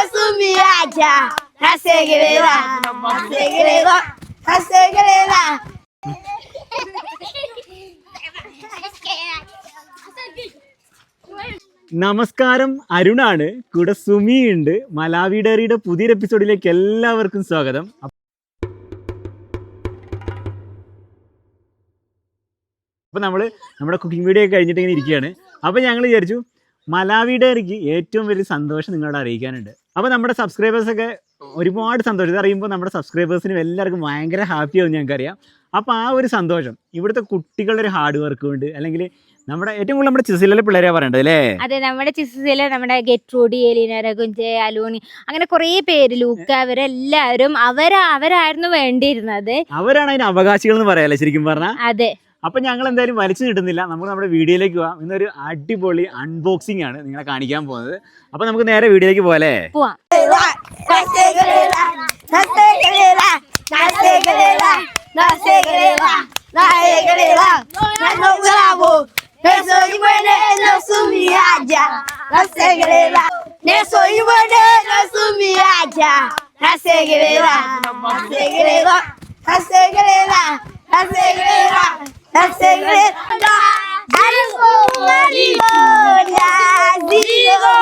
nasumiacha nasegerera nasegerera nasegerera നമസ്കാരം അരുണാണ്. കൂടെ സുമിയുണ്ട്. Malawi ഡയറിയുടെ പുതിയൊരു എപ്പിസോഡിലേക്ക് എല്ലാവർക്കും സ്വാഗതം. അപ്പോൾ നമ്മൾ നമ്മുടെ കുക്കിംഗ് വീഡിയോ ഒക്കെ കഴിഞ്ഞിട്ട് ഇങ്ങനെ ഇരിക്കുകയാണ്. അപ്പോൾ ഞങ്ങൾ വിചാരിച്ചു മലാവി ഡയറിക്ക് ഏറ്റവും വലിയ സന്തോഷം നിങ്ങളോട് അറിയിക്കാനുണ്ട്. അപ്പോൾ നമ്മുടെ സബ്സ്ക്രൈബേഴ്സൊക്കെ ഒരുപാട് സന്തോഷം. ഇതറിയുമ്പോൾ നമ്മുടെ സബ്സ്ക്രൈബേഴ്സിനും എല്ലാവർക്കും ഭയങ്കര ഹാപ്പി ആവും ഞങ്ങൾക്കറിയാം. അപ്പോൾ ആ ഒരു സന്തോഷം. ഇവിടുത്തെ കുട്ടികളുടെ ഒരു ഹാർഡ് വർക്ക് കൊണ്ട് അല്ലെങ്കിൽ നമ്മുടെ ഏറ്റവും കൂടുതൽ നമ്മുടെ ചിസിലെ പിള്ളേരെ പറയേണ്ടത് അല്ലേ? അതെ നമ്മുടെ ചിസിലെ നമ്മുടെ ഗെറ്റ്രൂഡി എലിന രഘുഞ്ചെ അലൂണി അങ്ങനെ കുറേ പേര് ലൂക്ക അവരെല്ലാവരും അവരാ അവരായിരുന്നു വേണ്ടിയിരുന്നത്. അവരാണ് അതിന് അവകാശികൾ എന്ന് പറയാല്ലേ ശരിക്കും പറഞ്ഞാൽ അതെ. അപ്പൊ ഞങ്ങൾ എന്തായാലും വലിച്ചു കിട്ടുന്നില്ല നമുക്ക് നമ്മുടെ വീഡിയോയിലേക്ക് പോവാം. ഇന്നൊരു അടിപൊളി അൺബോക്സിംഗ് ആണ് നിങ്ങളെ കാണിക്കാൻ പോകുന്നത്. അപ്പൊ നമുക്ക് നേരെ വീഡിയോയിലേക്ക് പോലെ nasegerera nasegerera nasegerera nanograbo La segreta California Sigo Zigo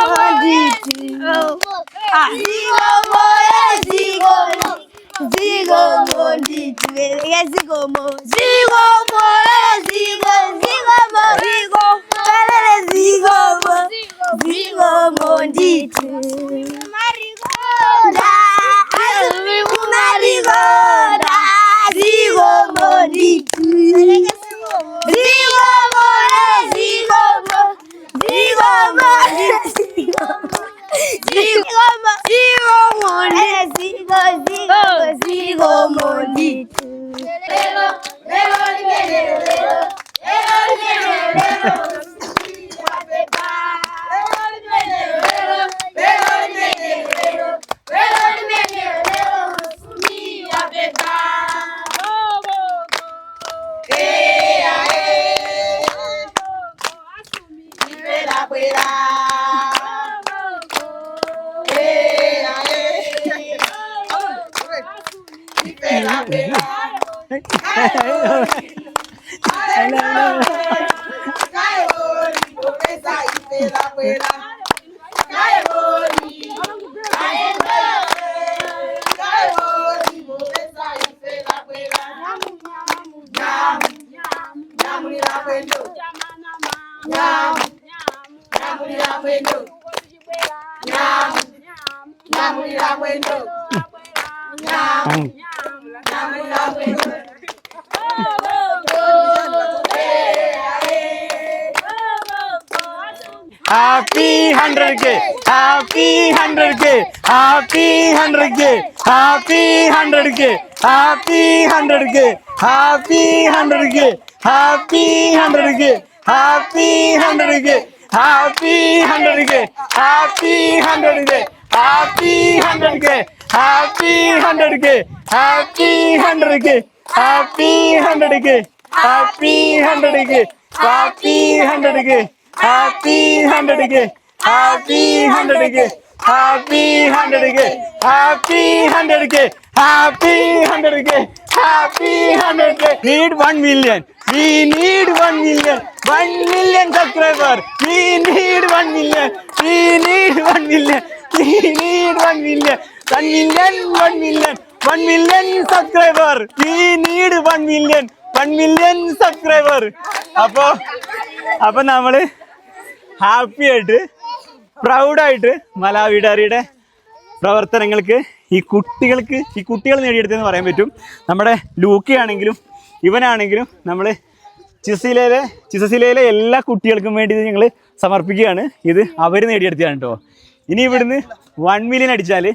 Sigo zigo Sigo zigo malditi zigo mo Zigo Hello. Hello. পেলাম Yum. Hundred K happy hundred K happy hundred K happy hundred K happy hundred K happy hundred K happy hundred K happy hundred K happy hundred K happy hundred K happy hundred K happy hundred K happy hundred K happy hundred K happy hundred K happy hundred K happy hundred K happy hundred K happy hundred K happy hundred K happy hundred K happy hundred K need million we million million subscriber we million we million we million million million subscriber we million million subscriber അപ്പോൾ അപ്പൊ നമ്മൾ happy ആയിട്ട് പ്രൗഡായിട്ട് മലാവിഡാരിയുടെ പ്രവർത്തനങ്ങൾക്ക് ഈ കുട്ടികൾക്ക് ഈ കുട്ടികൾ നേടിയെടുത്തെന്ന് പറയാൻ പറ്റും. നമ്മുടെ ലൂക്കയാണെങ്കിലും ഇവനാണെങ്കിലും നമ്മൾ ചിസിലയിലെ ചിസസിലയിലെ എല്ലാ കുട്ടികൾക്കും വേണ്ടി ഇത് ഞങ്ങൾ സമർപ്പിക്കുകയാണ്. ഇത് അവർ നേടിയെടുത്തതാണ് കേട്ടോ. ഇനി ഇവിടുന്ന് വൺ മില്യൺ അടിച്ചാൽ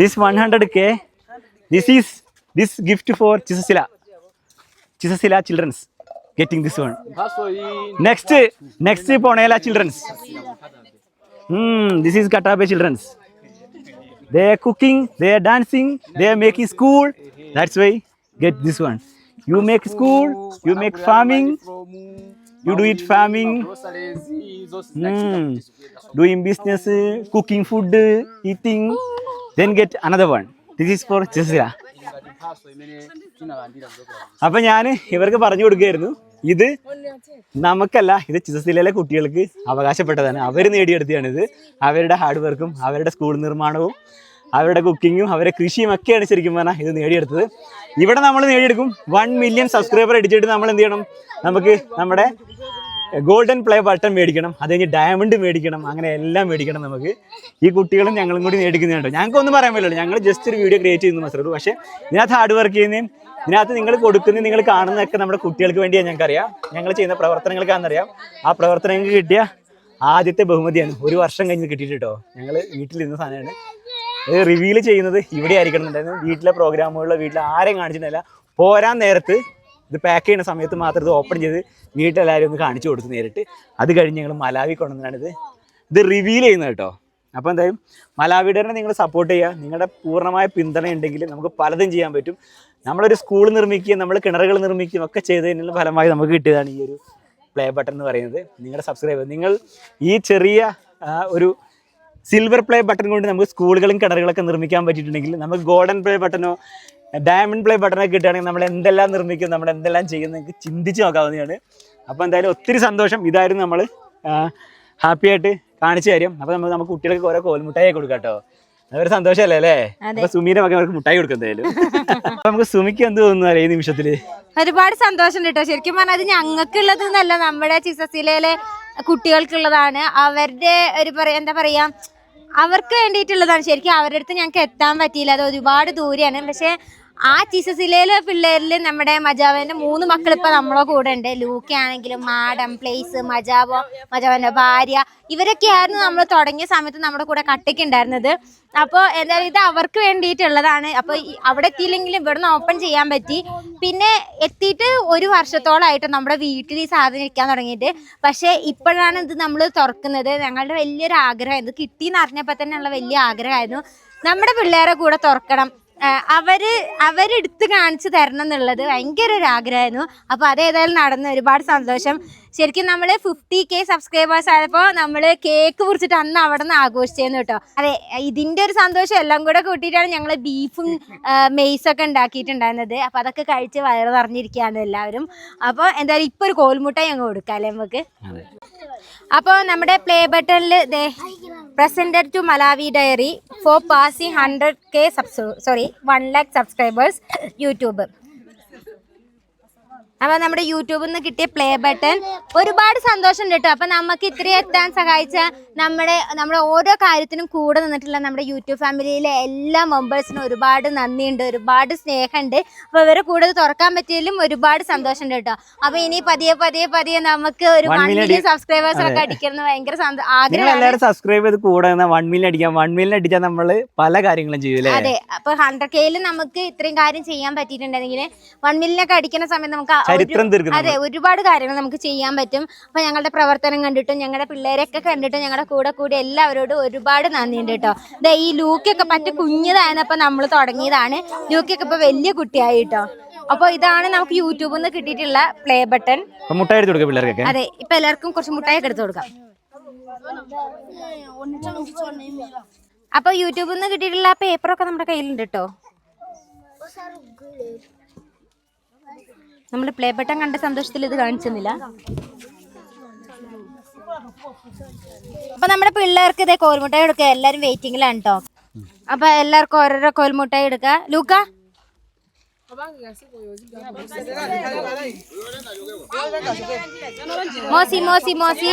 this one hundred K this is this gift for ചിസസില ചിസസില children's getting this one. Next, next Ponela children's. Hmm, this is Katabe children's. They are cooking, they are dancing, they are making school. That's why get this one. You make school, you make farming, you do it farming, mm, doing business, cooking food, eating. Then get another one. This is for Chesira. അപ്പൊ ഞാൻ ഇവർക്ക് പറഞ്ഞു കൊടുക്കുകയായിരുന്നു. ഇത് നമുക്കല്ല ഇത് ചിസസിലെ കുട്ടികൾക്ക് അവകാശപ്പെട്ടതാണ്. അവർ നേടിയെടുത്തതാണ് ഇത് അവരുടെ ഹാർഡ് വർക്കും അവരുടെ സ്കൂൾ നിർമ്മാണവും അവരുടെ കുക്കിങ്ങും അവരുടെ കൃഷിയും ഒക്കെയാണ് ശരിക്കും പറഞ്ഞാൽ ഇത് നേടിയെടുത്തത്. ഇവിടെ നമ്മൾ നേടിയെടുക്കും. വൺ മില്യൺ സബ്സ്ക്രൈബർ അടിച്ചിട്ട് നമ്മൾ എന്ത് ചെയ്യണം? നമുക്ക് നമ്മുടെ ഗോൾഡൻ പ്ലേ ബട്ടൺ മേടിക്കണം അത് കഴിഞ്ഞ് ഡയമണ്ട് മേടിക്കണം അങ്ങനെ എല്ലാം മേടിക്കണം നമുക്ക്. ഈ കുട്ടികളും ഞങ്ങളും കൂടി മേടിക്കുന്നുണ്ടോ ഞങ്ങൾക്ക് ഒന്നും പറയാൻ പറ്റില്ല ഞങ്ങൾ ജസ്റ്റ് ഒരു വീഡിയോ ക്രിയേറ്റ് ചെയ്യുന്നു മാത്രമേ ഉള്ളൂ. പക്ഷേ ഇതിനകത്ത് ഹാർഡ് വർക്ക് ചെയ്യുന്നതും ഇതിനകത്ത് നിങ്ങൾ കൊടുക്കുന്ന നിങ്ങൾ കാണുന്നതൊക്കെ നമ്മുടെ കുട്ടികൾക്ക് വേണ്ടിയാണ് ഞങ്ങൾക്കറിയാം. ഞങ്ങൾ ചെയ്യുന്ന പ്രവർത്തനങ്ങൾക്കാണെന്നറിയാം ആ പ്രവർത്തനങ്ങൾക്ക് കിട്ടിയ ആദ്യത്തെ ബഹുമതിയാണ്. ഒരു വർഷം കഴിഞ്ഞ് കിട്ടിയിട്ട് കേട്ടോ. ഞങ്ങൾ വീട്ടിലിരുന്ന സാധനമാണ്. ഇത് റിവീൽ ചെയ്യുന്നത് ഇവിടെ ആയിരിക്കണം എന്നുണ്ടായിരുന്നു. വീട്ടിലെ പ്രോഗ്രാമുകളിലോ വീട്ടിൽ ആരെയും കാണിച്ചിട്ടില്ല. പോരാൻ നേരത്ത് ഇത് പാക്ക് ചെയ്യുന്ന സമയത്ത് മാത്രം ഇത് ഓപ്പൺ ചെയ്ത് വീട്ടിലെല്ലാവരും ഒന്ന് കാണിച്ചു കൊടുത്ത് നേരിട്ട്. അത് കഴിഞ്ഞ് ഞങ്ങൾ മലാവി കൊണ്ടുവന്നാണ് ഇത്. റിവീൽ ചെയ്യുന്നത് കേട്ടോ. അപ്പോൾ എന്തായാലും മലാവിഡറിനെ നിങ്ങൾ സപ്പോർട്ട് ചെയ്യുക. നിങ്ങളുടെ പൂർണമായ പിന്തുണ ഉണ്ടെങ്കിൽ നമുക്ക് പലതും ചെയ്യാൻ പറ്റും. നമ്മളൊരു സ്കൂൾ നിർമ്മിക്കുകയും നമ്മൾ കിണറുകൾ നിർമ്മിക്കുകയും ഒക്കെ ചെയ്തതിനുള്ള ഫലമായി നമുക്ക് കിട്ടിയതാണ് ഈ ഒരു പ്ലേ ബട്ടൺ എന്ന് പറയുന്നത്. നിങ്ങളുടെ സബ്സ്ക്രൈബർ നിങ്ങൾ ഈ ചെറിയ ഒരു സിൽവർ പ്ലേ ബട്ടൺ കൊണ്ട് നമുക്ക് സ്കൂളുകളും കിണറുകളൊക്കെ നിർമ്മിക്കാൻ പറ്റിയിട്ടുണ്ടെങ്കിൽ നമുക്ക് ഗോൾഡൻ പ്ലേ ബട്ടണോ ഡയമണ്ട് പ്ലേ ബട്ടനൊക്കെ കിട്ടുകയാണെങ്കിൽ നമ്മൾ എന്തെല്ലാം നിർമ്മിക്കും നമ്മൾ എന്തെല്ലാം ചെയ്യും നിങ്ങൾക്ക് ചിന്തിച്ച് നോക്കാവുന്നതാണ്. അപ്പോൾ എന്തായാലും ഒത്തിരി സന്തോഷം. ഇതായിരുന്നു നമ്മൾ ഹാപ്പി ആയിട്ട് കാണിച്ചു തരും അപ്പോൾ നമ്മൾ നമുക്ക് കുട്ടികൾക്ക് ഓരോ കോൽമുട്ടായി കൊടുക്കാം കേട്ടോ. അതൊരു സന്തോഷമല്ലേ അല്ലേ? അപ്പൊ സുമീന്റെ മകൻ അവർക്ക് മുട്ടായി കൊടുക്കും എന്തായാലും. അപ്പൊ നമുക്ക് സുമിക്ക് എന്ത് തോന്നുന്നു ഈ നിമിഷത്തിൽ ഒരുപാട് സന്തോഷം കേട്ടോ. ശരിക്കും പറഞ്ഞാൽ അത് ഞങ്ങൾക്കുള്ളത് എന്നല്ല നമ്മുടെ ചിസസിലെ കുട്ടികൾക്കുള്ളതാണ്. അവരുടെ ഒരു പറയാ എന്താ പറയാ അവർക്ക് വേണ്ടിയിട്ടുള്ളതാണ്. ശരിക്കും അവരുടെ അടുത്ത് ഞങ്ങൾക്ക് എത്താൻ പറ്റിയില്ല. അത് ഒരുപാട് ദൂരെയാണ്. പക്ഷെ ആ ചിസസിലയിലെ പിള്ളേരിൽ നമ്മുടെ മജാവന്റെ മൂന്ന് മക്കൾ ഇപ്പൊ നമ്മളെ കൂടെ ഉണ്ട് ലൂക്ക ആണെങ്കിലും മാഡം പ്ലേസ് മജാവോ മജാവന്റെ ഭാര്യ ഇവരൊക്കെ ആയിരുന്നു നമ്മൾ തുടങ്ങിയ സമയത്ത് നമ്മുടെ കൂടെ കട്ടയ്ക്ക് ഉണ്ടായിരുന്നത് അപ്പോൾ എന്തായാലും ഇത് അവർക്ക് വേണ്ടിയിട്ടുള്ളതാണ്. അപ്പോൾ അവിടെ എത്തിയില്ലെങ്കിലും ഇവിടുന്ന് ഓപ്പൺ ചെയ്യാൻ പറ്റി. പിന്നെ എത്തിയിട്ട് ഒരു വർഷത്തോളമായിട്ട് നമ്മുടെ വീട്ടിൽ ഈ സാധനം ഇരിക്കാൻ തുടങ്ങിയിട്ട്. പക്ഷേ ഇപ്പോഴാണ് ഇത് നമ്മൾ തുറക്കുന്നത്. ഞങ്ങളുടെ വലിയൊരു ആഗ്രഹം ഇത് കിട്ടിയെന്ന് അറിഞ്ഞപ്പോൾ തന്നെയുള്ള വലിയ ആഗ്രഹമായിരുന്നു. നമ്മുടെ പിള്ളേരെ കൂടെ തുറക്കണം. അവർ അവരെടുത്ത് കാണിച്ചു തരണം എന്നുള്ളത് ഭയങ്കര ഒരു ആഗ്രഹമായിരുന്നു. അപ്പോൾ അതേതായാലും നടന്ന് ഒരുപാട് സന്തോഷം. ശരിക്കും നമ്മൾ ഫിഫ്റ്റി കെ സബ്സ്ക്രൈബേഴ്സ് ആയപ്പോൾ നമ്മൾ കേക്ക് മുറിച്ചിട്ട് അന്ന് അവിടെ നിന്ന് ആഘോഷിച്ചേന്ന് കേട്ടോ. അതെ ഇതിന്റെ ഒരു സന്തോഷം എല്ലാം കൂടെ കൂട്ടിയിട്ടാണ് ഞങ്ങൾ ബീഫും മെയ്സൊക്കെ ഉണ്ടാക്കിയിട്ടുണ്ടായിരുന്നത്. അപ്പോൾ അതൊക്കെ കഴിച്ച് വയറ് നിറഞ്ഞിരിക്കുകയാണ് എല്ലാവരും. അപ്പോൾ എന്തായാലും ഇപ്പൊ ഒരു കോൽമുട്ട ഞങ്ങൾ കൊടുക്കാം അല്ലേ നമുക്ക്? അപ്പോൾ നമ്മുടെ പ്ലേ ബട്ടണിൽ ദേ presented to Malawi Diary for passing hundred K subs sorry one lakh subscribers YouTube അപ്പോൾ നമ്മുടെ യൂട്യൂബിൽ നിന്ന് കിട്ടിയ പ്ലേ ബട്ടൺ ഒരുപാട് സന്തോഷം കേട്ടോ അപ്പോൾ നമുക്ക് ഇത്രയും എത്താൻ സഹായിച്ച നമ്മുടെ നമ്മുടെ ഓരോ കാര്യത്തിനും കൂടെ നിന്നിട്ടുള്ള നമ്മുടെ യൂട്യൂബ് ഫാമിലിയിലെ എല്ലാ മെമ്പേഴ്സിനും ഒരുപാട് നന്ദിയുണ്ട് ഒരുപാട് സ്നേഹമുണ്ട്. അപ്പോൾ ഇവരെ കൂടെ തുറക്കാൻ പറ്റിയതിലും ഒരുപാട് സന്തോഷം കേട്ടോ അപ്പോൾ ഇനി പതിയെ പതിയെ പതിയെ നമുക്ക് ഒരു വൺ മില്യൺ സബ്സ്ക്രൈബേഴ്സ് ഒക്കെ അടിക്കുന്നത് ഭയങ്കര ആഗ്രഹം സബ്സ്ക്രൈബ് ചെയ്ത് കൂടെ വൺ മില്യൺ അടിക്കാം. വൺ മില്യൺ അടിച്ചാൽ നമ്മൾ പല കാര്യങ്ങളും ചെയ്യും അതെ. അപ്പൊ ഹൺഡ്രഡ് കെയിൽ നമുക്ക് ഇത്രയും കാര്യം ചെയ്യാൻ പറ്റിയിട്ടുണ്ടെങ്കിൽ വൺ മില്യനൊക്കെ അടിക്കുന്ന സമയത്ത് നമുക്ക് ചരിത്രം അതെ ഒരുപാട് കാര്യങ്ങൾ നമുക്ക് ചെയ്യാൻ പറ്റും. അപ്പൊ ഞങ്ങളുടെ പ്രവർത്തനം കണ്ടിട്ടും ഞങ്ങളുടെ പിള്ളേരൊക്കെ കണ്ടിട്ടും ഞങ്ങളുടെ കൂടെ കൂടി എല്ലാവരോടും ഒരുപാട് നന്ദിയുണ്ട് കേട്ടോ. ദേ ഈ ലൂക്കൊക്കെ പറ്റ കുഞ്ഞതായിരുന്നപ്പോ നമ്മൾ തുടങ്ങിയതാണ്. ലൂക്കൊക്കെ ഇപ്പൊ വലിയ കുട്ടിയായി കേട്ടോ. അപ്പൊ ഇതാണ് നമുക്ക് യൂട്യൂബിൽ നിന്ന് കിട്ടിയിട്ടുള്ള പ്ലേ ബട്ടൺ മുട്ടായി എടുത്തു പിള്ളേർക്കൊക്കെ. അതെ ഇപ്പൊ എല്ലാവർക്കും കുറച്ച് മുട്ടായൊക്കെ എടുത്തു കൊടുക്കാം. അപ്പൊ യൂട്യൂബിൽ നിന്ന് കിട്ടിയിട്ടുള്ള പേപ്പറൊക്കെ നമ്മുടെ കയ്യിലുണ്ട് കേട്ടോ. നമ്മൾ പ്ലേ ബട്ടൺ കണ്ട സന്തോഷത്തിൽ ഇത് കാണിച്ചെന്നില്ല അപ്പൊ നമ്മുടെ പിള്ളേർക്ക് ഇതേ കോൽമുട്ടായി എടുക്കുക എല്ലാരും വെയിറ്റിംഗിലാണ് കേട്ടോ അപ്പൊ എല്ലാവർക്കും ഓരോരോ കോൽമുട്ടായി എടുക്കുക ലൂക്ക മോസി മോസി മോസി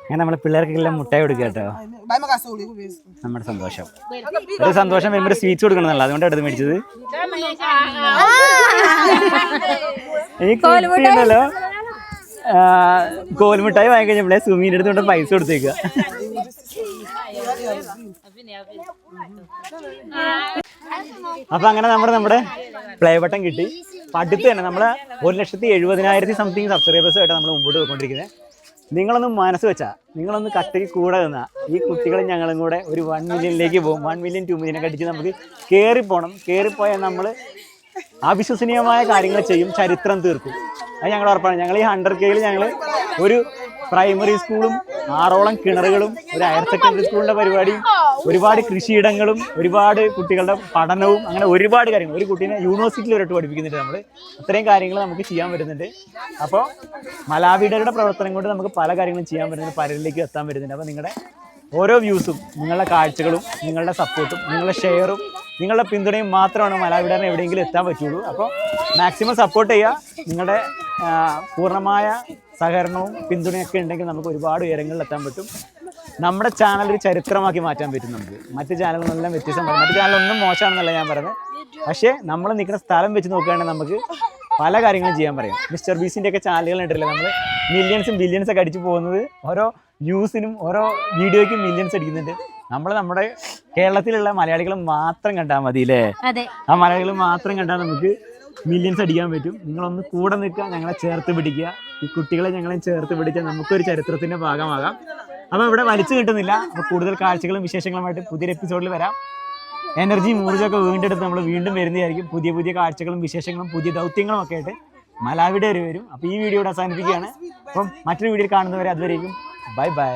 അങ്ങനെ നമ്മളെ പിള്ളേർക്കെല്ലാം മുട്ടായി കൊടുക്കുക കേട്ടോ. നമ്മുടെ സന്തോഷം. ഒരു സന്തോഷം വരുമ്പോൾ സ്വീറ്റ്സ് കൊടുക്കണമെന്നല്ല അതുകൊണ്ട് എടുത്ത് മേടിച്ചത്. ഈ കുട്ടിയുണ്ടല്ലോ. ആ, കോൽമിഠായി വാങ്ങി കഴിഞ്ഞപ്പോഴേ സുമീന്റെ അടുത്ത് കൊണ്ട് പൈസ കൊടുത്തേക്കുക. അപ്പൊ അങ്ങനെ നമ്മുടെ നമ്മുടെ പ്ലേ ബട്ടൺ കിട്ടി. അടുത്ത് തന്നെ. നമ്മൾ ഒരു ലക്ഷത്തി എഴുപതിനായിരത്തി സംതിങ് സബ്സ്ക്രൈബേഴ്സ് ആയിട്ട് നമ്മൾ മുമ്പോട്ട് പോയിക്കൊണ്ടിരിക്കുന്നത്. നിങ്ങളൊന്ന് മനസ്സ് വെച്ചാൽ നിങ്ങളൊന്ന് കട്ടയ്ക്ക് കൂടെ നിന്നാൽ ഈ കുട്ടികളും ഞങ്ങളും കൂടെ ഒരു വൺ മില്യണിലേക്ക് പോകും. വൺ മില്യൺ ടു മില്യനെ കടിച്ച് നമുക്ക് കയറിപ്പോകണം കയറിപ്പോയാൽ നമ്മൾ അവിശ്വസനീയമായ കാര്യങ്ങൾ ചെയ്യും. ചരിത്രം തീർക്കും. അത് ഞങ്ങൾ ഉറപ്പാണ്. ഞങ്ങൾ ഈ ഹൺഡ്രഡ് കെയിൽ ഞങ്ങൾ ഒരു പ്രൈമറി സ്കൂളും ആറോളം കിണറുകളും ഒരു ഹയർ സെക്കൻഡറി സ്കൂളിന്റെ പരിപാടിയും ഒരുപാട് കൃഷിയിടങ്ങളും ഒരുപാട് കുട്ടികളുടെ പഠനവും അങ്ങനെ ഒരുപാട് കാര്യങ്ങൾ. ഒരു കുട്ടീനെ യൂണിവേഴ്സിറ്റിയിൽ ഒരിട്ട് പഠിപ്പിക്കുന്നുണ്ട് നമ്മൾ അത്രയും കാര്യങ്ങൾ നമുക്ക് ചെയ്യാൻ വരുന്നുണ്ട് അപ്പോൾ മലാവിഡരുടെ പ്രവർത്തനം കൊണ്ട് നമുക്ക് പല കാര്യങ്ങളും ചെയ്യാൻ വരുന്നുണ്ട് പലരിലേക്ക് എത്താൻ വരുന്നുണ്ട് അപ്പോൾ നിങ്ങളുടെ ഓരോ വ്യൂസും നിങ്ങളുടെ കാഴ്ചകളും നിങ്ങളുടെ സപ്പോർട്ടും നിങ്ങളുടെ ഷെയറും നിങ്ങളുടെ പിന്തുണയും മാത്രമാണ് മലാവിഡറിനെ എവിടെയെങ്കിലും എത്താൻ പറ്റുള്ളൂ. അപ്പോൾ മാക്സിമം സപ്പോർട്ട് ചെയ്യുക. നിങ്ങളുടെ പൂർണമായ സഹകരണവും പിന്തുണയൊക്കെ ഉണ്ടെങ്കിൽ നമുക്ക് ഒരുപാട് ഉയരങ്ങളിൽ എത്താൻ പറ്റും. നമ്മുടെ ചാനൽ ഒരു ചരിത്രമാക്കി മാറ്റാൻ പറ്റും നമുക്ക്. മറ്റ് ചാനലുകളെല്ലാം വ്യത്യസ്തമാണ് മറ്റ് ചാനലൊന്നും മോശമാണെന്നല്ല ഞാൻ പറയുന്നത്. പക്ഷേ നമ്മൾ നിൽക്കുന്ന സ്ഥലം വെച്ച് നോക്കുകയാണെങ്കിൽ നമുക്ക് പല കാര്യങ്ങളും ചെയ്യാൻ പറയാം. മിസ്റ്റർ ബീസിന്റെ ഒക്കെ ചാനലുകൾ ഉണ്ടല്ലോ നമ്മൾ മില്യൺസും ബില്യൺസ് ഒക്കെ അടിച്ചു പോകുന്നത് ഓരോ വ്യൂസിനും ഓരോ വീഡിയോയ്ക്കും മില്യൺസ് അടിക്കുന്നുണ്ട്. നമ്മൾ നമ്മുടെ കേരളത്തിലുള്ള മലയാളികൾ മാത്രം കണ്ടാൽ മതി അല്ലേ ആ മലയാളികൾ മാത്രം കണ്ടാൽ നമുക്ക് മില്യൺസ് അടിക്കാൻ പറ്റും. നിങ്ങളൊന്ന് കൂടെ നിൽക്കുക ഞങ്ങളെ ചേർത്ത് പിടിക്കുക. ഈ കുട്ടികളെ ഞങ്ങളെ ചേർത്ത് പിടിക്കുക നമുക്കൊരു ചരിത്രത്തിന്റെ ഭാഗമാകാം. അപ്പോൾ ഇവിടെ വലിച്ചു കിട്ടുന്നില്ല. അപ്പോൾ കൂടുതൽ കാഴ്ചകളും വിശേഷങ്ങളുമായിട്ട് പുതിയൊരു എപ്പിസോഡിൽ വരാം. എനർജി ഊർജമൊക്കെ വീണ്ടെടുത്ത് നമ്മൾ വീണ്ടും വരുന്നതായിരിക്കും. പുതിയ പുതിയ കാഴ്ചകളും വിശേഷങ്ങളും പുതിയ ദൗത്യങ്ങളും ഒക്കെ ആയിട്ട് മലാവിടെ വരും അപ്പോൾ ഈ വീഡിയോ ഇവിടെ അവസാനിപ്പിക്കുകയാണ്. അപ്പം മറ്റൊരു വീഡിയോയിൽ കാണുന്നവരെ അതുവരേക്കും. Bye bye